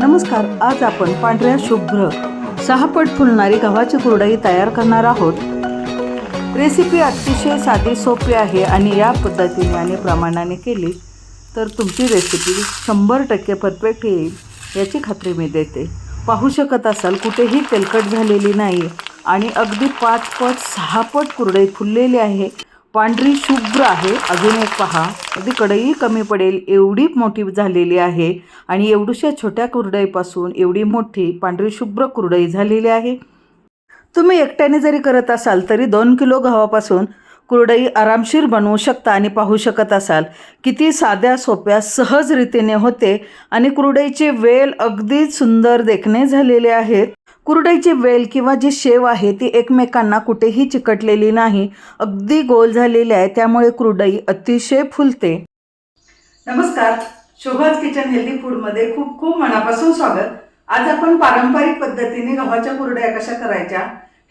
नमस्कार आज आपण पांढऱ्या शुभ्र सहापट फुलणारी गव्हाची कुरडई तयार करणार आहोत. रेसिपी अतिशय साधी सोपी आहे आणि या पद्धतीने आणि प्रमाणाने केली तर तुमची रेसिपी शंभर टक्के परफेक्ट येईल याची खात्री मी देते. पाहू शकत असाल कुठेही तेलकट झालेली नाही आणि अगदी पाच पट सहा पट कुरडई फुललेली आहे. पांढरी शुभ्र आहे. अजून एक पहा. अगदी कढई कमी पडेल. एवढी मोठी झालेली आहे. आणि एवढ्याशा छोट्या कुरडईपासून एवढी मोठी पांढरी शुभ्र कुरडई झालेली आहे. तुम्ही एकट्याने जरी करत असाल तरी दोन किलो गव्हापासून कुरडई आरामशीर बनवू शकता आणि पाहू शकत असाल. किती साध्या सोप्या सहज रीतीने होते. आणि कुरडईचे वेल अगदी सुंदर देखणे झालेले आहेत. कुरडईची वेल किंवा जी शेव आहे ती एकमेकांना कुठेही चिकटलेली नाही. अगदी गोल झालेली आहे त्यामुळे कुरडई अतिशय फुलते. नमस्कार. शोभाज किचन हेल्दी फूडमध्ये खूप खूप मनापासून स्वागत. आज आपण पारंपरिक पद्धतीने गव्हाच्या कुरड्या कशा करायच्या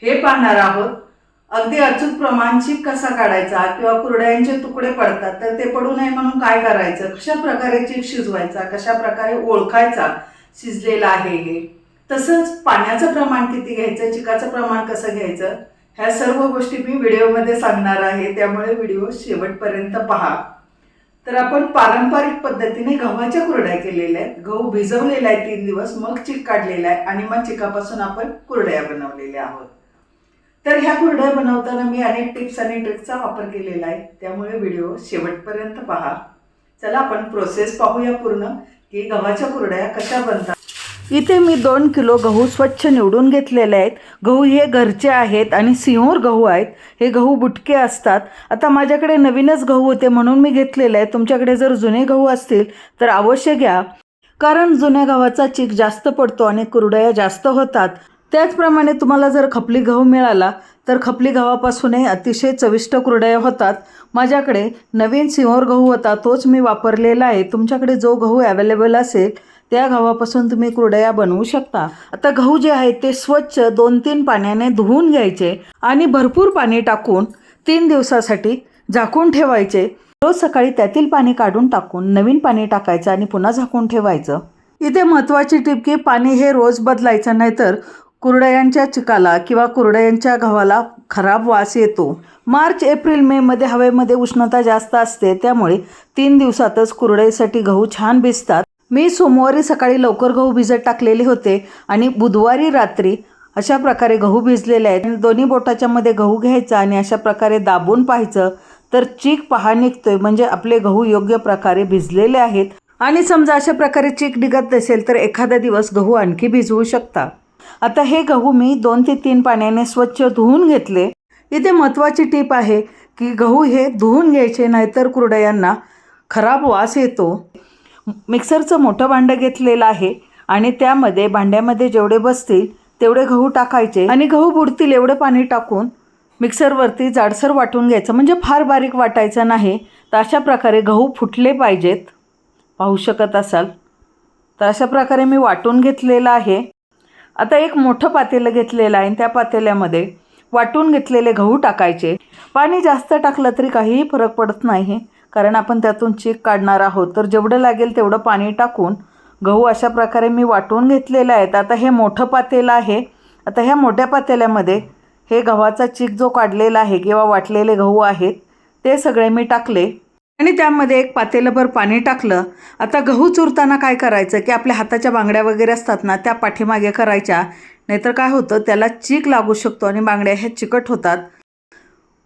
हे पाहणार आहोत. अगदी अचूक प्रमाण कसा काढायचा किंवा कुरड्यांचे तुकडे पडतात तर ते पडू नये म्हणून काय करायचं? कशा प्रकारे चीक शिजवायचा? कशा प्रकारे ओळखायचा? शिजलेला आहे हे. तसंच पाण्याचं प्रमाण किती घ्यायचं चिकाचं प्रमाण कसं घ्यायचं ह्या सर्व गोष्टी मी व्हिडिओमध्ये सांगणार आहे. त्यामुळे व्हिडिओ शेवटपर्यंत पहा. तर आपण पारंपरिक पद्धतीने गव्हाच्या कुरड्या केलेल्या आहेत. गहू भिजवलेला आहे तीन दिवस मग चिक काढलेला आहे आणि मग चिकापासून आपण कुरड्या बनवलेल्या आहोत. तर ह्या कुरड्या बनवताना मी अनेक टिप्स आणि ट्रिक्सचा वापर केलेला आहे. त्यामुळे व्हिडिओ शेवटपर्यंत पहा. चला आपण प्रोसेस पाहूया पूर्ण की गव्हाच्या कुरड्या कशा बनतात. इथे मी दोन किलो गहू स्वच्छ निवडून घेतलेले आहेत. गहू हे घरचे आहेत आणि सिंहोर गहू आहेत. हे गहू बुटके असतात. आता माझ्याकडे नवीनच गहू होते म्हणून मी घेतलेले आहे तुमच्याकडे जर जुने गहू असतील तर अवश्य घ्या. कारण जुन्या गव्हाचा चीक जास्त पडतो आणि कुरडया जास्त होतात. त्याचप्रमाणे तुम्हाला जर खपली गहू मिळाला तर खपली गव्हापासूनही अतिशय चविष्ट कुरडया होतात. माझ्याकडे नवीन सिंहोर गहू होता तोच मी वापरलेला आहे. तुमच्याकडे जो गहू अवेलेबल असेल त्या गव्हापासून तुम्ही कुरडया बनवू शकता. आता गहू जे आहे ते स्वच्छ दोन तीन पाण्याने धुवून घ्यायचे आणि भरपूर पाणी टाकून तीन दिवसासाठी झाकून ठेवायचे. रोज सकाळी त्यातील पाणी काढून टाकून नवीन पाणी टाकायचं आणि पुन्हा झाकून ठेवायचं. इथे महत्त्वाची टीप की पाणी हे रोज बदलायचं नाहीतर कुरडयांच्या चिकाला किंवा कुरडयांच्या गव्हाला खराब वास येतो. मार्च एप्रिल मेमध्ये हवेमध्ये उष्णता जास्त असते त्यामुळे तीन दिवसातच कुरडईसाठी गहू छान भिजतात. मी सोमवारी सकाळी लवकर गहू भिजत टाकलेले होते आणि बुधवारी रात्री अशा प्रकारे गहू भिजलेले आहेत. आणि दोन्ही बोटाच्या मध्ये गहू घ्यायचा आणि अशा प्रकारे दाबून पाहायचं तर चीक पहा निघतोय. म्हणजे आपले गहू योग्य प्रकारे भिजलेले आहेत. आणि समजा अशा प्रकारे चीक निघत नसेल तर एखादा दिवस गहू आणखी भिजवू शकता. आता हे गहू मी दोन ते तीन पाण्याने स्वच्छ धुवून घेतले. इथे महत्त्वाची टीप आहे की गहू हे धुवून घ्यायचे नाहीतर कुरडयांना खराब वास येतो. मिक्सरचं मोठं भांडं घेतलेलं आहे आणि त्यामध्ये भांड्यामध्ये जेवढे बसतील तेवढे गहू टाकायचे आणि गहू बुडतील एवढं पाणी टाकून मिक्सरवरती जाडसर वाटून घ्यायचं. म्हणजे फार बारीक वाटायचं नाही. तर अशा प्रकारे गहू फुटले पाहिजेत. पाहू शकत असाल. तर अशा प्रकारे मी वाटून घेतलेलं आहे. आता एक मोठं पातेलं घेतलेलं आहे आणि त्या पातेल्यामध्ये वाटून घेतलेले गहू टाकायचे. पाणी जास्त टाकलं तरी काहीही फरक पडत नाही. कारण आपण त्यातून चीक काढणार आहोत. तर जेवढं लागेल तेवढं पाणी टाकून गहू अशा प्रकारे मी वाटून घेतलेलं आहे. आता हे मोठं पातेलं आहे. आता ह्या मोठ्या पातेल्यामध्ये हे गव्हाचा चीक जो काढलेला आहे किंवा वाटलेले गहू आहेत ते सगळे मी टाकले. आणि त्यामध्ये एक पातेलभर पाणी टाकलं. आता गहू चुरताना काय करायचं की आपल्या हाताच्या बांगड्या वगैरे असतात ना त्या पाठीमागे करायच्या. नाहीतर काय होतं त्याला चीक लागू शकतो आणि बांगड्या ह्या चिकट होतात.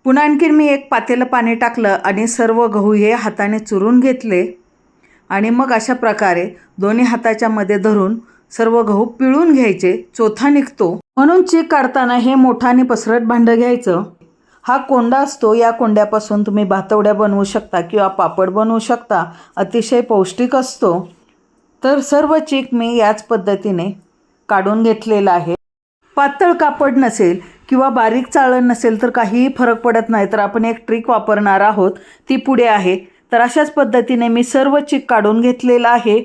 पुन्हा आणखीन मी एक पातेलं पाणी टाकलं आणि सर्व गहू हे हाताने चुरून घेतले. आणि मग अशा प्रकारे दोन्ही हाताच्या मध्ये धरून सर्व गहू पिळून घ्यायचे. चोथा निघतो. म्हणून चीक काढताना हे मोठाने पसरट भांडं घ्यायचं. हा कोंडा असतो. या कोंड्यापासून तुम्ही भातवड्या बनवू शकता किंवा पापड बनवू शकता. अतिशय पौष्टिक असतो. तर सर्व चीक मी याच पद्धतीने काढून घेतलेला आहे. पातळ कापड नसेल किंवा बारीक चाळण नसेल तर काहीही फरक पडत नाही तर आपण एक ट्रिक वापरणार आहोत. ती पुढे आहे. तर अशाच पद्धतीने मी सर्व चीक काढून घेतलेलं आहे.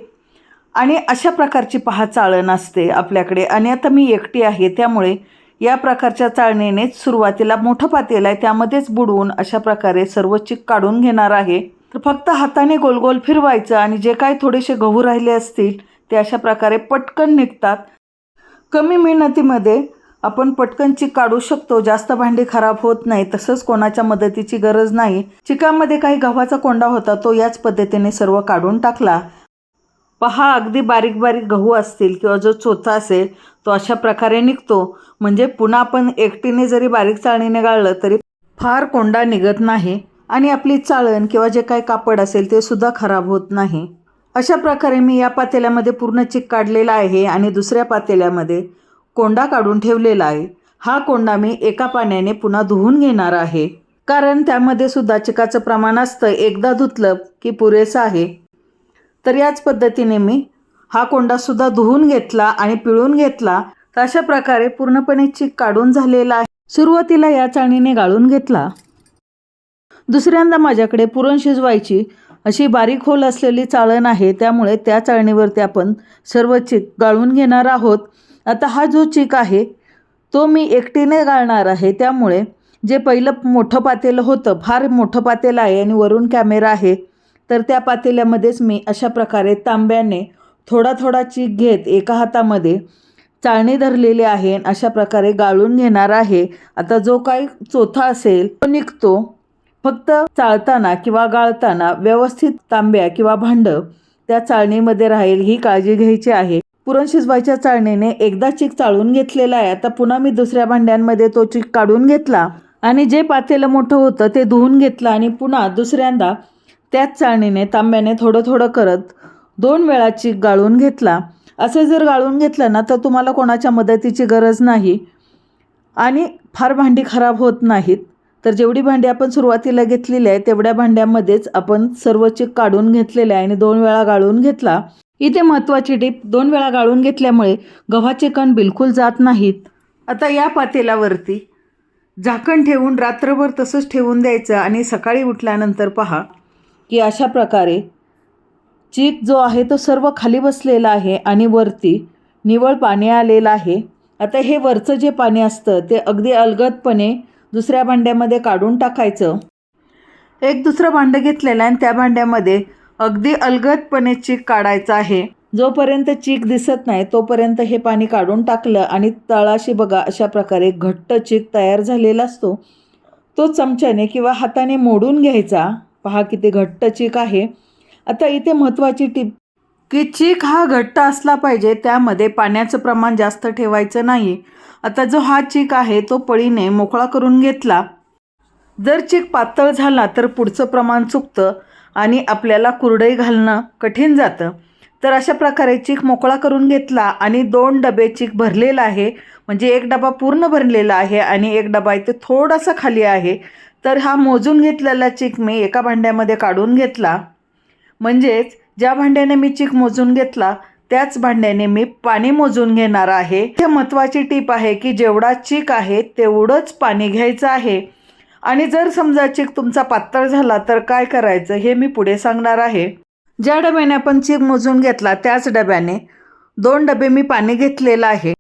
आणि अशा प्रकारची पहा चाळण असते आपल्याकडे. आणि आता मी एकटी आहे त्यामुळे या प्रकारच्या चाळणीनेच सुरुवातीला मोठं पातेलं आहे. त्यामध्येच बुडवून अशा प्रकारे सर्व चिक काढून घेणार आहे. तर फक्त हाताने गोलगोल फिरवायचं आणि जे काय थोडेसे गहू राहिले असतील ते अशा प्रकारे पटकन निघतात. कमी मेहनतीमध्ये आपण पटकन चिक काढू शकतो. जास्त भांडी खराब होत नाही तसंच कोणाच्या मदतीची गरज नाही. चिकामध्ये काही गव्हाचा कोंडा होता तो याच पद्धतीने सर्व काढून टाकला. पहा अगदी बारीक बारीक गहू असतील किंवा जो चोथा असेल तो अशा प्रकारे निघतो. म्हणजे पुन्हा आपण एकटीने जरी बारीक चाळणीने गाळलं तरी फार कोंडा निघत नाही आणि आपली चाळण किंवा जे काही कापड असेल ते सुद्धा खराब होत नाही. अशा प्रकारे मी या पातेल्यामध्ये पूर्ण चिक काढलेला आहे आणि दुसऱ्या पातेल्यामध्ये कोंडा काढून ठेवलेला आहे. हा कोंडा मी एका पाण्याने पुन्हा धुवून घेणार आहे. कारण त्यामध्ये सुद्धा चिकाचं प्रमाण असतं एकदा धुतलं की पुरेसं आहे. तर याच पद्धतीने मी हा कोंडासुद्धा धुवून घेतला आणि पिळून घेतला. तर अशा प्रकारे पूर्णपणे चिक काढून झालेला आहे. सुरुवातीला या चाळणीने गाळून घेतला. दुसऱ्यांदा माझ्याकडे पुरण शिजवायची अशी बारीक होल असलेली चाळण आहे. त्यामुळे त्या चाळणीवरती आपण सर्व चिक गाळून घेणार आहोत. आता हा जो चिक आहे तो मी एकटीने गाळणार आहे. त्यामुळे जे पहिलं मोठं पातेलं होतं फार मोठं पातेलं आहे आणि वरून कॅमेरा आहे तर त्या पातेल्यामध्येच मी अशा प्रकारे तांब्याने थोडा थोडा चीक घेत एका हातामध्ये चाळणी धरलेली आहे आणि अशा प्रकारे गाळून घेणार आहे. आता जो काही चोथा असेल तो निघतो. फक्त चाळताना किंवा गाळताना व्यवस्थित तांब्या किंवा भांडं त्या चाळणीमध्ये राहील ही काळजी घ्यायची आहे. पुरण शिजवायच्या चाळणीने एकदा चीक चाळून घेतलेला आहे. आता पुन्हा मी दुसऱ्या भांड्यांमध्ये तो चीक काढून घेतला आणि जे पातेलं मोठं होतं ते धुवून घेतलं आणि पुन्हा दुसऱ्यांदा त्याच चाळणीने तांब्याने थोडं थोडं करत दोन वेळा चीक गाळून घेतला. असे जर गाळून घेतलं ना तर तुम्हाला कोणाच्या मदतीची गरज नाही आणि फार भांडी खराब होत नाहीत. तर जेवढी भांडी आपण सुरुवातीला घेतलेली आहे तेवढ्या भांड्यामध्येच आपण सर्व चीक काढून घेतलेले आहे आणि दोन वेळा गाळून घेतला. इथे महत्त्वाची टीप दोन वेळा गाळून घेतल्यामुळे गव्हाचे कण बिलकुल जात नाहीत. आता या पातेल्यावरती झाकण ठेवून रात्रभर तसंच ठेवून द्यायचं आणि सकाळी उठल्यानंतर पहा की अशा प्रकारे चीक जो आहे तो सर्व खाली बसलेला आहे आणि वरती निवळ पाणी आलेलं आहे. आता हे वरचं जे पाणी असतं ते अगदी अलगदपणे दुसऱ्या भांड्यामध्ये काढून टाकायचं. एक दुसरं भांडं घेतलेलं आहे आणि त्या भांड्यामध्ये अगदी अलगदपणे चीक काढायचं आहे. जोपर्यंत चीक दिसत नाही तोपर्यंत हे पाणी काढून टाकलं आणि तळाशी बघा अशा प्रकारे घट्ट चीक तयार झालेला असतो. तो चमच्याने किंवा हाताने मोडून घ्यायचा. पहा किती घट्ट चीक आहे. आता इथे महत्त्वाची टीप की चीक हा घट्ट असला पाहिजे त्यामध्ये पाण्याचं प्रमाण जास्त ठेवायचं नाही. आता जो हा चीक आहे तो पळीने मोकळा करून घेतला. जर चीक पातळ झाला तर पुढचं प्रमाण चुकतं. आणि आपल्याला कुरडई घालणं कठीण जातं. तर अशा प्रकारे चीक मोकळा करून घेतला आणि दोन डबे चीक भरलेला आहे. म्हणजे एक डबा पूर्ण भरलेला आहे आणि एक डबा इथे थोडासा खाली आहे. तर हा मोजून घेतलेला चीक मी एका भांड्यामध्ये काढून घेतला. म्हणजेच ज्या भांड्याने मी चीक मोजून घेतला त्याच भांड्याने मी पाणी मोजून घेणार आहे. हे महत्त्वाची टीप आहे की जेवढा चीक आहे तेवढंच पाणी घ्यायचं आहे. आणि जर समजा चीक तुमचा पातळ झाला तर काय करायचं हे मी पुढे सांगणार आहे. ज्या डब्याने आपण चीक मोजून घेतला त्याच डब्याने दोन डबे मी पाणी घेतलेलं आहे.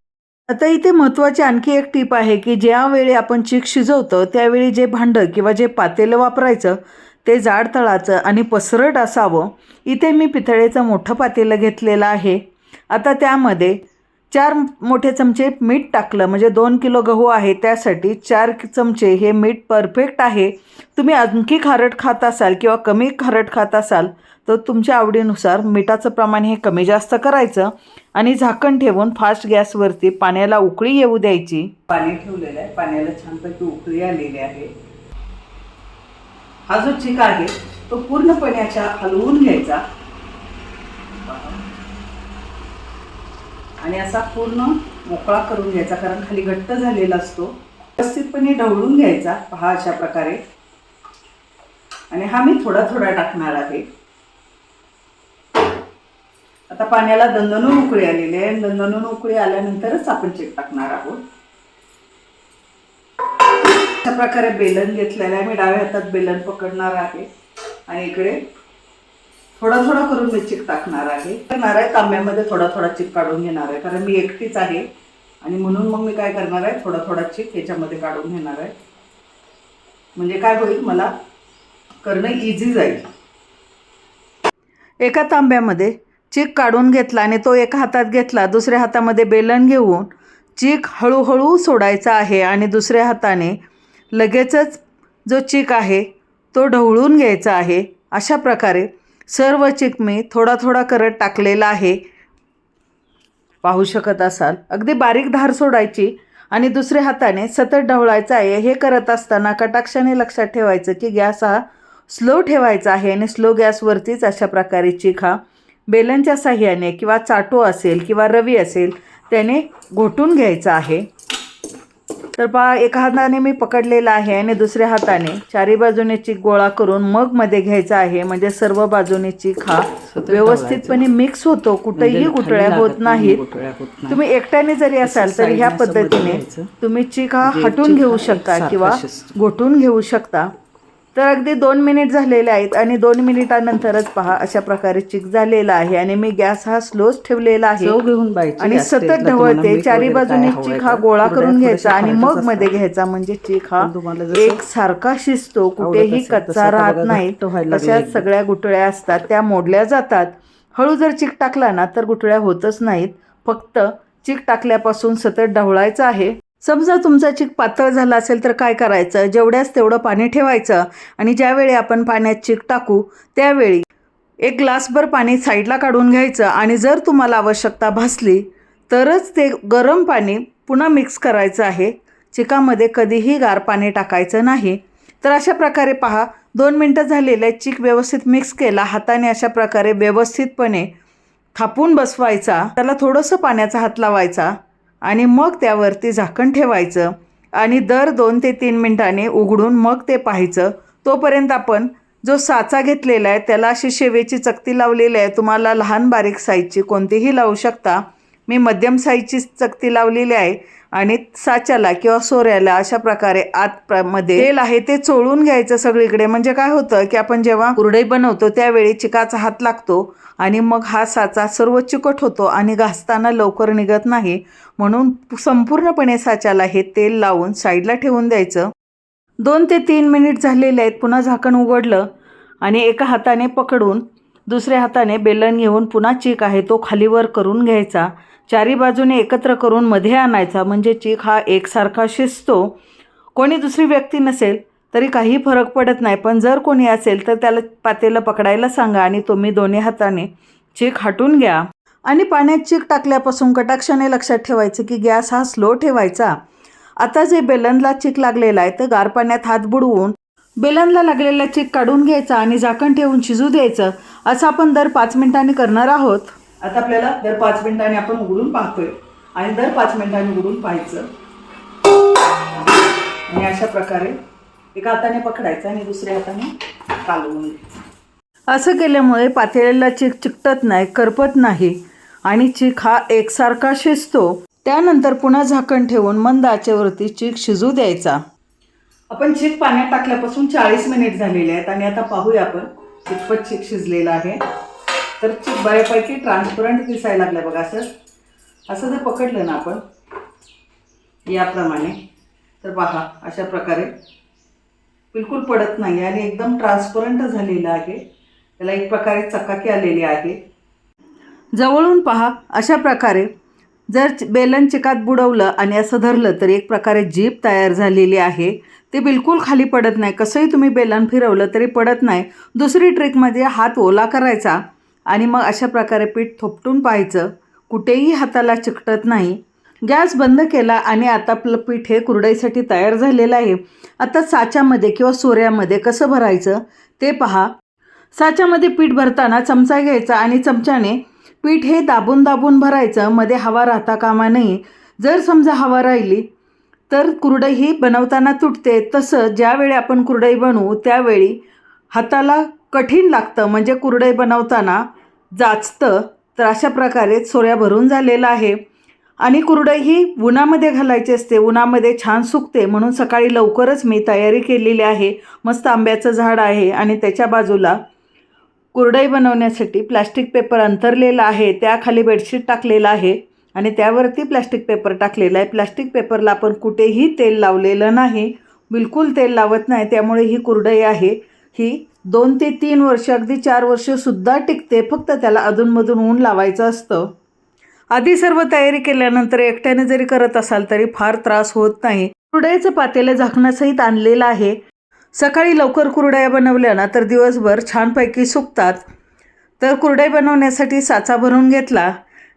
आता इथे महत्त्वाची आणखी एक टीप आहे की ज्यावेळी आपण चीक शिजवतो त्यावेळी जे भांडं किंवा जे पातेलं वापरायचं ते जाड तळाचं आणि पसरट असावं इथे मी पितळेचं मोठं पातेलं घेतलेलं आहे. आता त्यामध्ये चार मोठे चमचे मीठ टाकलं म्हणजे दोन किलो गहू आहे त्यासाठी चार चमचे हे मीठ परफेक्ट आहे. तुम्ही आणखी खारट खात असाल किंवा कमी खारट खात असाल तर तुमच्या आवडीनुसार मिठाचं प्रमाण हे कमी जास्त करायचं आणि झाकण ठेवून फास्ट गॅसवरती पाण्याला उकळी येऊ द्यायची. पाणी ठेवलेलं आहे पाण्याला छानपैकी उकळी आलेली आहे. हा जो चिका आहे तो पूर्णपणे अशा हलवून घ्यायचा. आणि असा पूर्ण मोकळा करून घ्यायचा कारण खाली घट्ट झालेला असतो. व्यवस्थितपणे ढवळून घ्यायचा पहा अशा प्रकारे. आणि हा मी थोडा थोडा टाकणार आहे. आता पाण्याला दणदणून उकळी आलेली आहे. दणदणून उकळी आल्यानंतरच आपण चेक टाकणार आहोत. अशा प्रकारे बेलन घेतलेलं आहे. मी डाव्या हातात बेलन पकडणार आहे. आणि इकडे थोडा थोडा करून मी चिक टाकणार आहे. करणार आहे तांब्यामध्ये थोडा थोडा चिक काढून घेणार आहे. कारण मी एकटीच आहे. आणि म्हणून मग मी काय करणार आहे थोडा थोडा चिक याच्यामध्ये काढून घेणार आहे. म्हणजे काय होईल मला करणं इझी जाईल. एका तांब्यामध्ये चिक काढून घेतला आणि तो एका हातात घेतला दुसऱ्या हातामध्ये बेलन घेऊन चीक हळूहळू सोडायचा आहे आणि दुसऱ्या हाताने लगेचच जो चीक आहे तो ढवळून घ्यायचा आहे. अशा प्रकारे सर्व चिक मी थोडा थोडा करत टाकलेला आहे. पाहू शकत असाल. अगदी बारीक धार सोडायची आणि दुसऱ्या हाताने सतत ढवळायचं आहे. हे करत असताना कटाक्षाने लक्षात ठेवायचं की गॅस हा स्लो ठेवायचा आहे आणि स्लो गॅसवरतीच अशा प्रकारे चीक हा बेलनच्या साह्याने किंवा चाटो असेल किंवा रवी असेल त्याने घोटून घ्यायचा आहे. तर पहा एका हाताने मी पकडलेला आहे आणि दुसऱ्या हाताने. चारी बाजूने चीक गोळा करून मग मध्ये घ्यायचा आहे. म्हणजे सर्व बाजूने चीक हा व्यवस्थितपणे मिक्स होतो. कुठेही गुटळ्या होत नाहीत. तुम्ही एकट्याने जरी असाल तरी ह्या पद्धतीने तुम्ही चीक हा हटून घेऊ शकता किंवा घोटून घेऊ शकता. तर अगदी दोन मिनिट झालेले आहेत आणि दोन मिनिटानंतरच पहा अशा प्रकारे चिक झालेला आहे आणि मी गॅस हा स्लोच ठेवलेला आहे घेऊन आणि. सतत ढवळते चारी बाजूने चिक? हा गोळा करून घ्यायचा आणि मग. मध्ये घ्यायचा म्हणजे चिक हा एक सारखा शिजतो कुठेही कच्चा राहत नाही लागले. सगळ्या गुटळ्या असतात त्या मोडल्या जातात हळू जर चिक टाकला ना तर गुटळ्या होतच नाहीत फक्त चिक टाकल्यापासून सतत ढवळायचं आहे समजा तुमचा चिक पातळ झाला असेल तर काय करायचं? जेवढ्याच तेवढं पाणी ठेवायचं आणि ज्यावेळी आपण पाण्यात चिक टाकू त्यावेळी एक ग्लासभर पाणी साईडला काढून घ्यायचं आणि जर तुम्हाला आवश्यकता भासली तरच ते गरम पाणी पुन्हा मिक्स करायचं आहे. चिकामध्ये कधीही गार पाणी टाकायचं नाही. तर अशा प्रकारे पहा दोन मिनटं झालेले चिक व्यवस्थित मिक्स केला हाताने अशा प्रकारे व्यवस्थितपणे थापून बसवायचा त्याला थोडंसं पाण्याचा हात लावायचा. आणि मग त्यावरती झाकण ठेवायचं आणि दर दोन ते तीन मिनटांनी उघडून मग ते पाहायचं. तोपर्यंत आपण जो साचा घेतलेला आहे त्याला अशी शेवेची चकती लावलेली आहे. तुम्हाला लहान बारीक साईजची कोणतीही लावू शकता. मी मध्यम साईजची चकती लावलेली आहे आणि साच्याला किंवा सोऱ्याला अशा प्रकारे आत प्र- मध्ये तेल आहे ते चोळून घ्यायचं सगळीकडे. म्हणजे काय होतं की आपण जेव्हा कुरडई बनवतो त्यावेळी चिकाचा हात लागतो आणि मग हा साचा सर्व चिकट होतो आणि घासताना लवकर निघत नाही. म्हणून संपूर्णपणे साच्याला हे तेल लावून साईडला ठेवून द्यायचं. दोन ते तीन मिनिट झालेले आहेत पुन्हा झाकण उघडलं आणि एका हाताने पकडून दुसऱ्या हाताने बेलन घेऊन पुन्हा चीक आहे तो खालीवर करून घ्यायचा. चारी बाजूने एकत्र करून मध्ये आणायचा म्हणजे चीक हा एकसारखा शिजतो. कोणी दुसरी व्यक्ती नसेल तरी काही फरक पडत नाही पण जर कोणी असेल तर त्याला पातेलं पकडायला सांगा आणि तुम्ही दोन्ही हाताने चीक हटून घ्या. आणि पाण्यात चीक टाकल्यापासून कटाक्षाने लक्षात ठेवायचं की गॅस हा स्लो ठेवायचा. आता जे बेलनला चीक लागलेला आहे तर गार पाण्यात हात बुडवून बेलनला लागलेला चीक काढून घ्यायचा आणि झाकण ठेवून शिजू द्यायचं. असं आपण दर पाच मिनिटांनी करणार आहोत. आता आपल्याला दर पाच मिनिटांनी आपण उघडून पाहतोय. आणि दर पाच मिनिटांनी उघडून पाहायचं. आणि अशा प्रकारे एका हाताने पकडायचं आणि दुसऱ्या हाताने कालवून घ्यायचं. असं केल्यामुळे पातेल्याला चिक चिकटत नाही करपत नाही. आणि चीक हा एकसारखा शिजतो. त्यानंतर पुन्हा झाकण ठेवून मंद आचेवरती चीक शिजू द्यायचा. आपण चीक पाण्यात टाकल्यापासून चाळीस मिनिट झालेले आहेत आणि आता पाहूया आपण कितपत चीक शिजलेला आहे. तर चीक बऱ्यापैकी ट्रान्सपरंट दिसायला लागलं बघा असं. असं जर पकडलं ना आपण याप्रमाणे तर पहा अशा प्रकारे. बिलकुल पडत नाही आणि एकदम ट्रान्सपरंट झालेलं आहे. त्याला एक प्रकारे चकाकी आलेली आहे. जवळून पहा अशा प्रकारे जर बेलन चिकात बुडवलं आणि असं धरलं तर एक प्रकारे जीप तयार झालेली आहे. ते बिलकुल खाली पडत नाही. कसंही तुम्ही बेलन फिरवलं तरी पडत नाही. दुसरी ट्रिकमध्ये म्हणजे हात ओला करायचा आणि मग अशा प्रकारे पीठ थोपटून पाहायचं. कुठेही हाताला चिकटत नाही. गॅस बंद केला आणि आता आपलं पीठ हे कुरडईसाठी तयार झालेलं आहे. आता साच्यामध्ये किंवा सोऱ्यामध्ये कसं भरायचं ते पहा. साच्यामध्ये पीठ भरताना चमचा घ्यायचा आणि चमच्याने पीठ हे दाबून दाबून भरायचं मध्ये हवा राहता कामा नये. जर समजा हवा राहिली तर कुरडई ही बनवताना तुटते. तसं ज्यावेळी आपण कुरडई बनवू त्यावेळी हाताला कठीण लागतं. म्हणजे कुरडई बनवताना जाचतं तर अशा प्रकारे सोऱ्या भरून झालेला आहे. आणि कुरडई ही उन्हामध्ये घालायची असते. उन्हामध्ये छान सुकते. म्हणून सकाळी लवकरच मी तयारी केलेली आहे. मस्त आंब्याचं झाड आहे आणि त्याच्या बाजूला कुरडई बनवण्यासाठी प्लास्टिक पेपर अंतरलेला आहे त्याखाली बेडशीट टाकलेलं आहे आणि त्यावरती प्लास्टिक पेपर टाकलेला आहे. प्लास्टिक पेपरला आपण कुठेही तेल लावलेलं नाही बिलकुल तेल लावत नाही. त्यामुळे ही कुरडई आहे. ही दोन ते तीन वर्ष अगदी चार वर्षसुद्धा टिकते. फक्त त्याला अधूनमधून ऊन लावायचं असतं. आधी सर्व तयारी केल्यानंतर एकट्याने जरी करत असाल तरी फार त्रास होत नाही. कुरडईचं पातेलं झाकणासहित आणलेलं आहे. सकाळी लवकर कुरडया बनवल्या ना तर दिवसभर छानपैकी सुकतात. तर कुरडई बनवण्यासाठी साचा भरून घेतला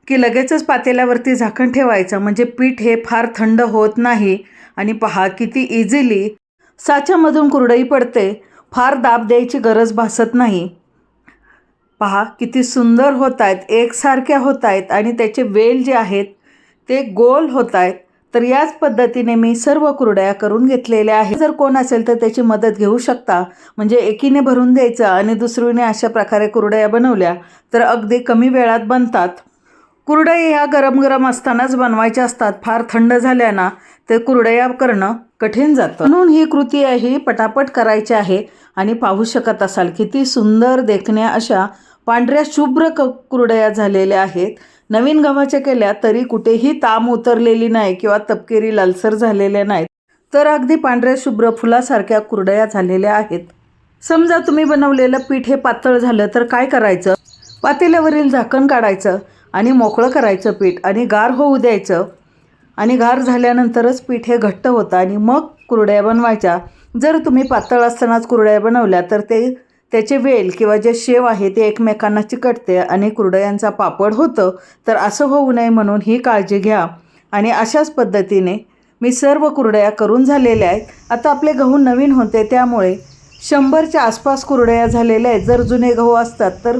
की लगेचच पातेल्यावरती झाकण ठेवायचं. म्हणजे पीठ हे फार थंड होत नाही. आणि पहा किती इझिली साच्यामधून कुरडई पडते. फार दाब द्यायची गरज भासत नाही. पहा किती सुंदर होत आहेत एकसारख्या होत आहेत आणि त्याचे वेल जे आहेत ते गोल होत आहेत तर याच पद्धतीने मी सर्व कुरड्या करून घेतलेल्या आहे जर कोण असेल तर त्याची मदत घेऊ शकता. म्हणजे एकीने भरून द्यायचं आणि दुसरीने अशा प्रकारे कुरड्या बनवल्या तर अगदी कमी वेळात बनतात. कुरडया ह्या गरम गरम असतानाच बनवायच्या असतात. फार थंड झाल्याना ते कुरडया करणं कठीण जातं. म्हणून ही कृती आहे ही पटापट करायची आहे आणि पाहू शकत असाल किती सुंदर देखण्या अशा पांढऱ्या शुभ्र क कुरडया झालेल्या आहेत. नवीन गव्हाच्या केल्या तरी कुठेही ताम उतरलेली नाही किंवा तपकिरी लालसर झालेल्या नाहीत. तर अगदी पांढऱ्या शुभ्र फुलासारख्या कुरडया झालेल्या आहेत. समजा तुम्ही बनवलेलं पीठ हे पातळ झालं तर काय करायचं? पातेल्यावरील झाकण काढायचं आणि मोकळं करायचं पीठ आणि गार होऊ द्यायचं. आणि गार झाल्यानंतरच पीठ हे घट्ट होतं आणि मग कुरड्या बनवायच्या. जर तुम्ही पातळ असतानाच कुरड्या बनवल्या तर ते त्याचे वेल किंवा जे शेव आहे ते एकमेकांना चिकटते आणि कुरडयांचा पापड होतं तर असं होऊ नये म्हणून ही काळजी घ्या. आणि अशाच पद्धतीने मी सर्व कुरडया करून झालेल्या आहेत. आता आपले गहू नवीन होते त्यामुळे शंभरच्या आसपास कुरडया झालेल्या आहेत. जर जुने गहू असतात तर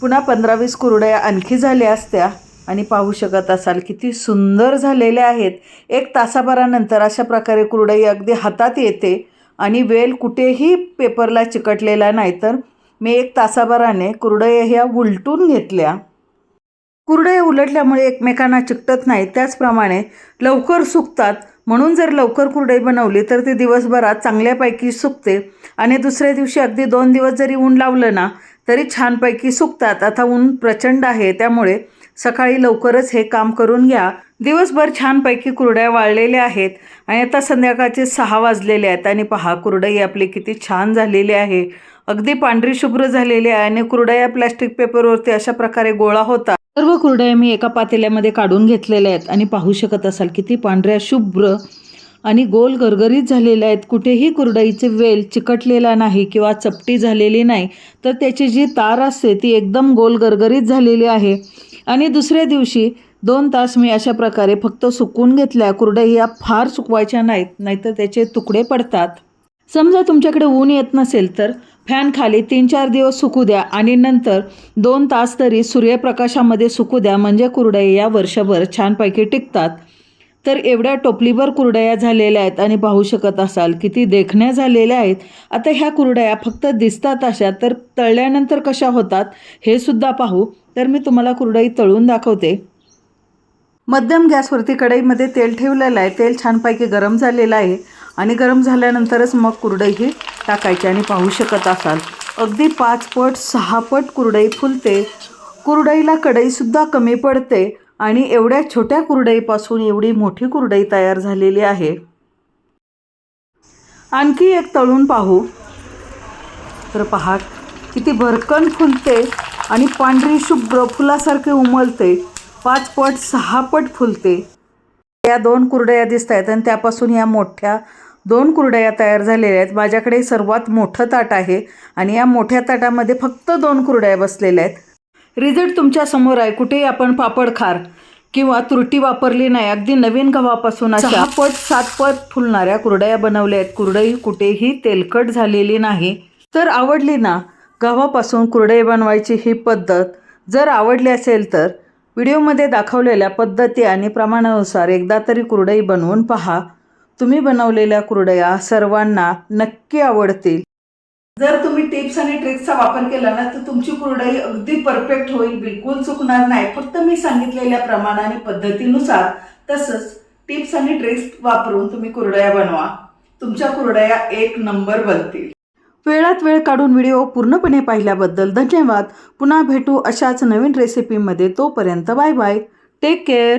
पुन्हा पंधरा वीस कुरडया आणखी झाल्या असत्या. आणि पाहू शकत असाल किती सुंदर झालेल्या आहेत. एक तासाभरानंतर अशा प्रकारे कुरडई अगदी हातात येते. आणि वेल कुठेही पेपरला चिकटलेला नाही तर मी एक तासाभराने कुरडया ह्या उलटून घेतल्या. कुरडया उलटल्यामुळे एकमेकांना चिकटत नाही त्याचप्रमाणे लवकर सुकतात. म्हणून जर लवकर कुरडई बनवली तर ती दिवसभरात चांगल्यापैकी सुकते आणि दुसऱ्या दिवशी अगदी दोन दिवस जरी ऊन लावलं ना तरी छानपैकी सुकतात. आता ऊन प्रचंड आहे त्यामुळे सकाळी लवकरच हे काम करून घ्या. दिवसभर छानपैकी कुरड्या वाळलेल्या आहेत आणि आता संध्याकाळचे सहा वाजलेले आहेत. आणि पहा कुरडई आपली किती छान झालेली आहे. अगदी पांढरी शुभ्र झालेली आहे आणि कुरडया प्लॅस्टिक पेपरवरती अशा प्रकारे गोळा होता सर्व कुरडया मी एका पातेल्यामध्ये काढून घेतलेल्या आहेत. आणि पाहू शकत असाल किती पांढऱ्या शुभ्र आणि गोल गरगरीत झालेल्या आहेत. कुठेही कुरडईचे वेल चिकटलेला नाही किंवा चपटी झालेली नाही तर त्याची जी तार असते ती एकदम गोल गरगरीत झालेली आहे. आणि दुसऱ्या दिवशी दोन तास मी अशा प्रकारे फक्त सुकून घेतल्या कुरडया फार सुकवायच्या नाहीत नाहीतर त्याचे तुकडे पडतात. समजा तुमच्याकडे ऊन येत नसेल तर फॅन खाली तीन चार दिवस सुकू द्या आणि नंतर दोन तास तरी सूर्यप्रकाशामध्ये सुकू द्या म्हणजे कुरडई या वर्षभर छानपैकी टिकतात. तर एवढ्या टोपलीभर कुरडया झालेल्या आहेत आणि पाहू शकत असाल किती देखण्या झालेल्या आहेत. आता ह्या कुरडया फक्त दिसतात अशा तर तळल्यानंतर कशा होतात हे सुद्धा पाहू. तर मी तुम्हाला कुरडई तळून दाखवते. मध्यम गॅसवरती कढईमध्ये तेल ठेवलेलं आहे. तेल छानपैकी गरम झालेलं आहे आणि गरम झाल्यानंतरच मग कुरडई ही टाकायची आणि पाहू शकत असाल. अगदी पाच पट सहा पट कुरडई फुलते. कुरडईला कढईसुद्धा कमी पडते आणि एवढ्या छोट्या कुरडईपासून एवढी मोठी कुरडई तयार झालेली आहे. आणखी एक तळून पाहू. तर पहा किती भरकन फुलते आणि पांढरी शुभ्र फुलासारखे उमलते. पाच पट सहा पट फुलते. या दोन कुरडया दिसत आहेत आणि त्यापासून या मोठ्या दोन कुरडया तयार झालेल्या आहेत. माझ्याकडे सर्वात मोठं ताट आहे आणि या मोठ्या ताटामध्ये फक्त दोन कुरडया बसलेल्या आहेत. रिझल्ट तुमच्यासमोर आहे. कुठेही आपण पापड खार किंवा तुरटी वापरली नाही. अगदी नवीन गव्हापासून अशा पट सात पट फुलणाऱ्या कुरडया बनवल्या आहेत. कुरडई कुठेही तेलकट झालेली नाही. तर आवडली ना गव्हापासून कुरडई बनवायची ही पद्धत जर आवडली असेल तर व्हिडिओमध्ये दाखवलेल्या पद्धती आणि प्रमाणानुसार एकदा तरी कुरडई बनवून पहा. तुम्ही बनवलेल्या कुरडया सर्वांना नक्की आवडतील. जर तुम्ही टिप्स आणि ट्रिक्सचा वापर केला ना तर तुमची कुरडई अगदी परफेक्ट होईल बिलकुल चुकणार नाही. फक्त मी सांगितलेल्या प्रमाण आणि पद्धतीनुसार तसंच टिप्स आणि ट्रिक्स वापरून तुम्ही कुरडया बनवा. तुमच्या कुरडया एक नंबर बनतील. वेळात वेळ काढून व्हिडिओ पूर्णपणे पाहिल्याबद्दल धन्यवाद. पुन्हा भेटू अशाच नवीन रेसिपीमध्ये तोपर्यंत बाय बाय. Take care